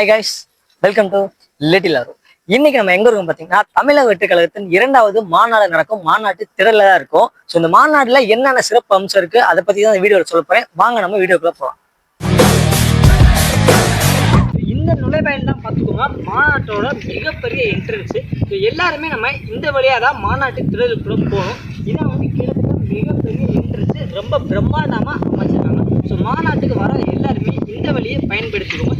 Hi guys welcome to little Aru இன்னைக்கு நம்ம எங்க இருக்கோம் பாத்தீங்கன்னா தமிழக வெட்டுக்கழகத்தின் இரண்டாவது மாநாடு நடக்கும். மாநாட்டு திடல்ல தான் இருக்கும். ஸோ இந்த மாநாடுல என்னென்ன சிறப்பு அம்சம் இருக்கு அதை பத்தி தான் இந்த வீடியோவில் சொல்ல போறேன். வாங்க நம்ம வீடியோக்குள்ள போகலாம் இந்த நுழைவாயில் தான் பார்த்துக்கோங்க. மாநாட்டோட மிகப்பெரிய என்ட்ரன்ஸ் ஸோ எல்லாருமே நம்ம இந்த வழியாக தான் மாநாட்டு திடலுக்குள்ள போகணும் இதான் வந்து மிகப்பெரிய என்ட்ரன்ஸ் ரொம்ப பிரம்மாண்டமாக அமைச்சிருக்காங்க. ஸோ மாநாட்டுக்கு வர எல்லாருமே இந்த வழியை பயன்படுத்திக்கோங்க.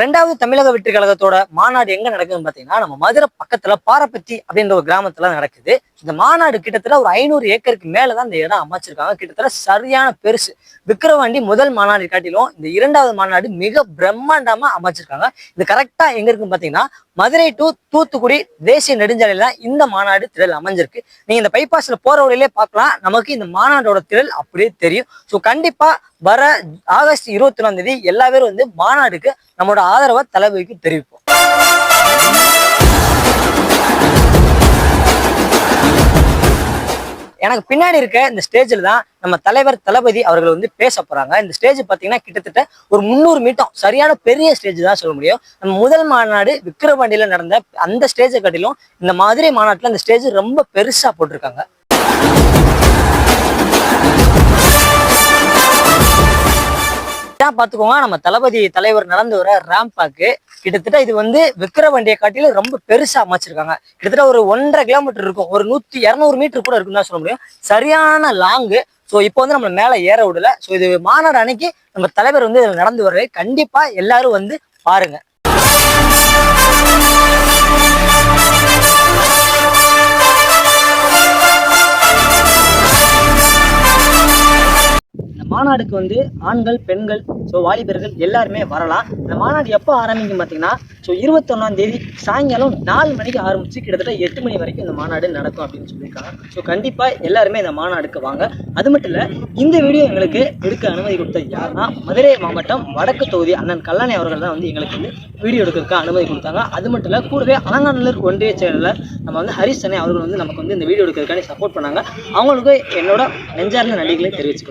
ரெண்டாவது தமிழக வெற்றி கழகத்தோட மாநாடு எங்க நடக்குதுன்னு பாத்தீங்கன்னா நம்ம மதுரை பக்கத்துல பாரப்பத்தி அப்படின்ற ஒரு கிராமத்துல நடக்குது. இந்த மாநாடு கிட்டத்தட்ட ஒரு ஐநூறு ஏக்கருக்கு மேலதான் இந்த இடம் அமைச்சிருக்காங்க. கிட்டத்தட்ட சரியான பெருசு. விக்ரவாண்டி முதல் மாநாடு காட்டிலும் இந்த இரண்டாவது மாநாடு மிக பிரம்மாண்டமா அமைச்சிருக்காங்க. இது கரெக்டா எங்க இருக்குன்னு பாத்தீங்கன்னா மதுரை டு தூத்துக்குடி தேசிய நெடுஞ்சாலையில இந்த மாநாடு திரள் அமைஞ்சிருக்கு. நீங்க இந்த பைபாஸ்ல போற வழியிலே பார்க்கலாம். நமக்கு இந்த மாநாடோட திரள் அப்படியே தெரியும். ஸோ கண்டிப்பா வர ஆகஸ்ட் இருபத்தி ஒன்றாம் தேதி எல்லா பேரும் வந்து மாநாடுக்கு நம்மளோட ஆதரவை தளபதிக்கு தெரிவிப்போம். எனக்கு பின்னாடி இருக்க இந்த ஸ்டேஜில் தான் நம்ம தலைவர் தளபதி அவர்கள் வந்து பேச போறாங்க. இந்த ஸ்டேஜ் பார்த்தீங்கன்னா கிட்டத்தட்ட ஒரு முந்நூறு மீட்டம் சரியான பெரிய ஸ்டேஜ் தான் சொல்ல முடியும். நம்ம முதல் மாநாடு விக்கிரவாண்டியில நடந்த அந்த ஸ்டேஜை கட்டிலும் இந்த மாதிரி மாநாட்டில் இந்த ஸ்டேஜ் ரொம்ப பெருசாக போட்டிருக்காங்க. இதான் பார்த்துக்கோங்க நம்ம தளபதி தலைவர் நடந்து வர ரேம்பாக்கு கிட்டத்தட்ட இது வந்து விக்கிரவண்டியை காட்டிலும் ரொம்ப பெருசா அமைச்சிருக்காங்க. கிட்டத்தட்ட ஒரு ஒன்றரை கிலோமீட்டர் இருக்கும். ஒரு நூத்தி இரநூறு மீட்டர் கூட இருக்குன்னு தான் சொல்ல முடியும். சரியான லாங்கு. ஸோ இப்போ வந்து நம்ம மேலே ஏற விடல. ஸோ இது மாநாடு அன்னைக்கு நம்ம தலைவர் வந்து நடந்து வர்றது கண்டிப்பா எல்லாரும் வந்து பாருங்க. மாநாடுக்கு வந்து ஆண்கள் பெண்கள் ஸோ வாலிபர்கள் எல்லாருமே வரலாம். இந்த மாநாடு எப்போ ஆரம்பிக்கும் பார்த்தீங்கன்னா ஸோ இருபத்தொன்னாம் தேதி சாயங்காலம் நாலு மணிக்கு ஆரம்பிச்சு கிட்டத்தட்ட எட்டு மணி வரைக்கும் இந்த மாநாடு நடக்கும் அப்படின்னு சொல்லியிருக்காங்க. ஸோ கண்டிப்பாக எல்லாருமே இந்த மாநாடுக்கு வாங்க. அது மட்டும் இல்லை இந்த வீடியோ எங்களுக்கு எடுக்க அனுமதி கொடுத்தது யாருன்னா மதுரை மாவட்டம் வடக்கு தொகுதி அண்ணன் கல்லாணி அவர்கள் தான் வந்து எங்களுக்கு வந்து வீடியோ எடுக்கிறதுக்கு அனுமதி கொடுத்தாங்க. அது மட்டும் இல்லை கூடவே அலங்காநல்லூர் ஒன்றிய செயலர் நம்ம வந்து ஹரிஷ் அண்ணே அவர்கள் வந்து நமக்கு வந்து இந்த வீடியோ எடுக்கிறதுக்கான சப்போர்ட் பண்ணாங்க. அவங்களுக்கு என்னோட நெஞ்சார்ந்த நன்றிகளை தெரிவித்துக்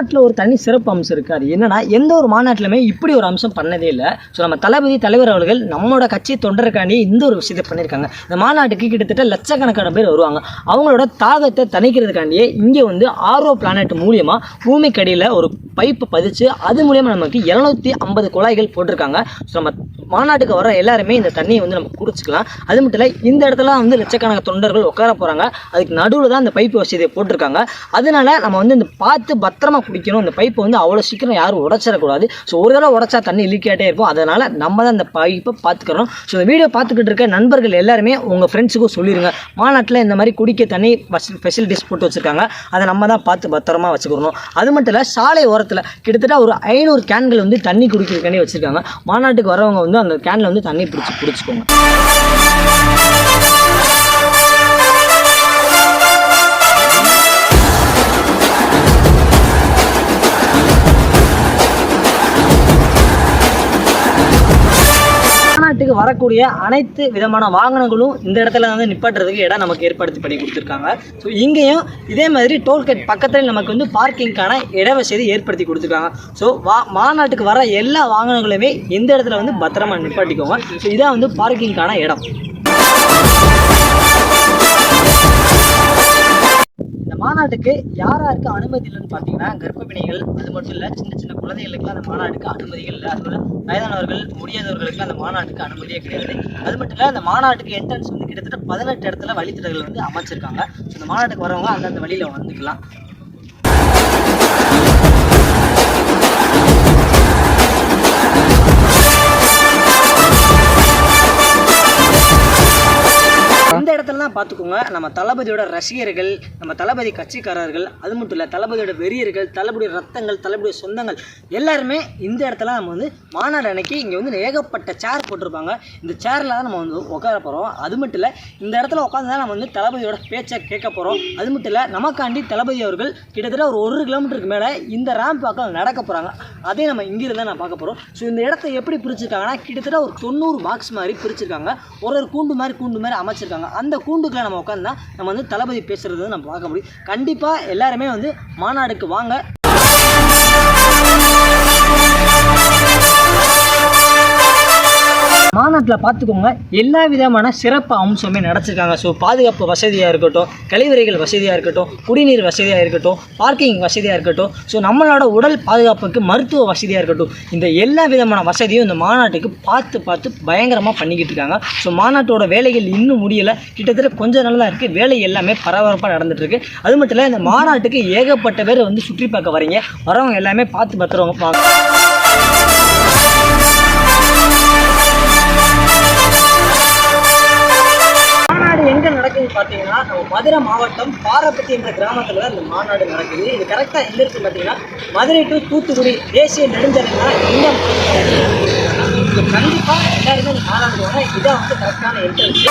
மாநாட்டில் ஒரு தனி சிறப்பு அம்சம் இருக்குது அது என்னன்னா எந்த ஒரு மாநாட்டிலுமே இப்படி ஒரு அம்சம் பண்ணதே இல்லை. ஸோ நம்ம தளபதி தலைவர் அவர்கள் நம்மளோட கட்சி தொண்டருக்காண்டி இந்த ஒரு விஷயத்தை பண்ணியிருக்காங்க இந்த மாநாட்டுக்கு கிட்டத்தட்ட லட்சக்கணக்கான பேர் வருவாங்க. அவங்களோட தாகத்தை தணிக்கிறதுக்காண்டியே இங்கே வந்து ஆர்ஓ பிளானட் மூலியமாக பூமிக்கடியில் ஒரு பைப்பை பதிச்சு அது மூலியமாக நமக்கு இரநூத்தி ஐம்பது குழாய்கள் போட்டிருக்காங்க. ஸோ நம்ம மாநாட்டுக்கு வர எல்லாருமே இந்த தண்ணியை வந்து நம்ம குடிச்சிக்கலாம். அது மட்டும் இல்லை இந்த இடத்துல வந்து லட்சக்கணக்கான தொண்டர்கள் உட்கார போகிறாங்க அதுக்கு நடுவில் தான் இந்த பைப்பு வசதியை போட்டிருக்காங்க. அதனால நம்ம வந்து இந்த பார்த்து பத்திரமா குடிக்கணும். இந்த பைப்பை வந்து அவ்வளோ சீக்கிரம் யாரும் உடச்சிடக்கூடாது. ஸோ ஒரு தடவை உடச்சா தண்ணி லீக்கேட்டே இருக்கும். அதனால நம்ம தான் இந்த பைப்பை பார்த்துக்கிறோம். ஸோ இந்த வீடியோ பார்த்துக்கிட்டு இருக்க நண்பர்கள் எல்லாருமே உங்கள் ஃப்ரெண்ட்ஸுக்கும் சொல்லிடுங்க மாநாட்டில் இந்த மாதிரி குடிக்க தண்ணி ஃபெசிலிட்டிஸ் போட்டு வச்சுருக்காங்க. அதை நம்ம தான் பார்த்து பத்திரமா வச்சுக்கிறணும். அது மட்டும் இல்லை சாலை ஓரத்தில் கிட்டத்தட்ட ஒரு ஐநூறு கேன்கள் வந்து தண்ணி குடிக்கிறதுக்காண்டி வச்சுருக்காங்க. மாநாட்டுக்கு வரவங்க வந்து அந்த கேனில் வந்து தண்ணி பிடிச்சி பிடிச்சிக்கோங்க. மாநாட்டுக்கு வரக்கூடிய அனைத்து விதமான வாகனங்களும் இந்த இடத்துல வந்து நிப்பாட்டுறதுக்கு இடம் நமக்கு ஏற்படுத்தி பண்ணி கொடுத்துருக்காங்க. ஸோ இங்கேயும் இதே மாதிரி டோல்கேட் பக்கத்தில் நமக்கு வந்து பார்க்கிங்க்கான இட வசதி ஏற்படுத்தி கொடுத்துருக்காங்க. ஸோ வா மாநாட்டுக்கு வர எல்லா வாகனங்களுமே இந்த இடத்துல வந்து பத்திரமா நிப்பாட்டிக்கோங்க. ஸோ இதான் வந்து பார்க்கிங்க்கான இடம். மாநாட்டுக்கு யார் யாருக்கு அனுமதி இல்லைன்னு பார்த்தீங்கன்னா கர்ப்பிணிகள் அது மட்டும் இல்லை சின்ன சின்ன குழந்தைகளுக்குலாம் அந்த மாநாட்டுக்கு அனுமதிகள் இல்லை. அதுபோல் வயதானவர்கள் முடியாதவர்களுக்கு அந்த மாநாட்டுக்கு அனுமதியே கிடையாது. அது மட்டும் இல்லை அந்த மாநாட்டுக்கு என்ட்ரன்ஸ் வந்து கிட்டத்தட்ட பதினெட்டு இடத்துல வழித்தடங்கள் வந்து அமைச்சிருக்காங்க. அந்த இந்த மாநாட்டுக்கு வரவங்க அந்தந்த வழியில் வந்துக்கலாம். இடத்துல தான் பார்த்துக்கோங்க நம்ம தளபதியோட ரசிகர்கள் நம்ம தளபதி கட்சிக்காரர்கள் அது மட்டும் இல்லை தளபதியோட வெறியர்கள் தளபதியோட ரத்தங்கள் தளபதியோட சொந்தங்கள் எல்லாருமே இந்த இடத்துல நம்ம வந்து மாநாடு அன்னைக்கு இங்கே வந்து ஏகப்பட்ட சேர் போட்டிருப்பாங்க. இந்த சேரில் தான் நம்ம வந்து உட்கார போகிறோம் அது மட்டும் இல்லை இந்த இடத்துல உட்காந்து தான் நம்ம வந்து தளபதியோட பேச்சை கேட்க போகிறோம் அது மட்டும் இல்லை நமக்காண்டி தளபதி அவர்கள் கிட்டத்தட்ட ஒரு ஒரு கிலோமீட்டருக்கு மேலே இந்த ரேம்ப் பக்கம் நடக்க போகிறாங்க அதே நம்ம இங்கிருந்து தான் நான் பார்க்க போகிறோம் ஸோ இந்த இடத்த எப்படி பிரிச்சிருக்காங்கன்னா கிட்டத்தட்ட ஒரு தொண்ணூறு பாக்ஸ் மாதிரி பிரிச்சிருக்காங்க. ஒரு ஒரு கூண்டு மாதிரி கூண்டு மாதிரி அமைச்சிருக்காங்க. அந்த கூண்டுக்குள்ள நம்ம உட்காந்தா நம்ம வந்து தளபதி பேசுகிறது நம்ம பார்க்க முடியும். கண்டிப்பாக எல்லாருமே வந்து மாநாடுக்கு வாங்க. மாநாட்டில் பார்த்துக்கோங்க எல்லா விதமான சிறப்பு அம்சமே நடச்சிருக்காங்க ஸோ பாதுகாப்பு வசதியாக இருக்கட்டும் கழிவறைகள் வசதியாக இருக்கட்டும் குடிநீர் வசதியாக இருக்கட்டும் பார்க்கிங் வசதியாக இருக்கட்டும் ஸோ நம்மளோட உடல் பாதுகாப்புக்கு மருத்துவ வசதியாக இருக்கட்டும் இந்த எல்லா விதமான வசதியும் இந்த மாநாட்டுக்கு பார்த்து பார்த்து பயங்கரமாக பண்ணிக்கிட்டு இருக்காங்க. ஸோ மாநாட்டோட வேலைகள் இன்னும் முடியலை. கிட்டத்தட்ட கொஞ்ச நாள் தான் இருக்குது வேலை எல்லாமே பரபரப்பாக நடந்துட்டு அது மட்டும் இல்லை இந்த மாநாட்டுக்கு ஏகப்பட்ட பேர் வந்து சுற்றி பார்க்க வரீங்க. வரவங்க எல்லாமே பார்த்து பத்திரவங்க பார்க்க பார்த்தீங்கன்னா நம்ம மதுரை மாவட்டம் பாரப்பட்டி என்ற கிராமத்தில் தான் இந்த மாநாடு நடக்குது. இது கரெக்டாக எங்கே இருக்குது பார்த்தீங்கன்னா மதுரை டு தூத்துக்குடி தேசிய நெடுஞ்சாலைனா இந்த கண்டிப்பாக எல்லாருமே இந்த மாநாடு வாங்க இதான் வந்து கரெக்டான என்ட்ரன்ஸ்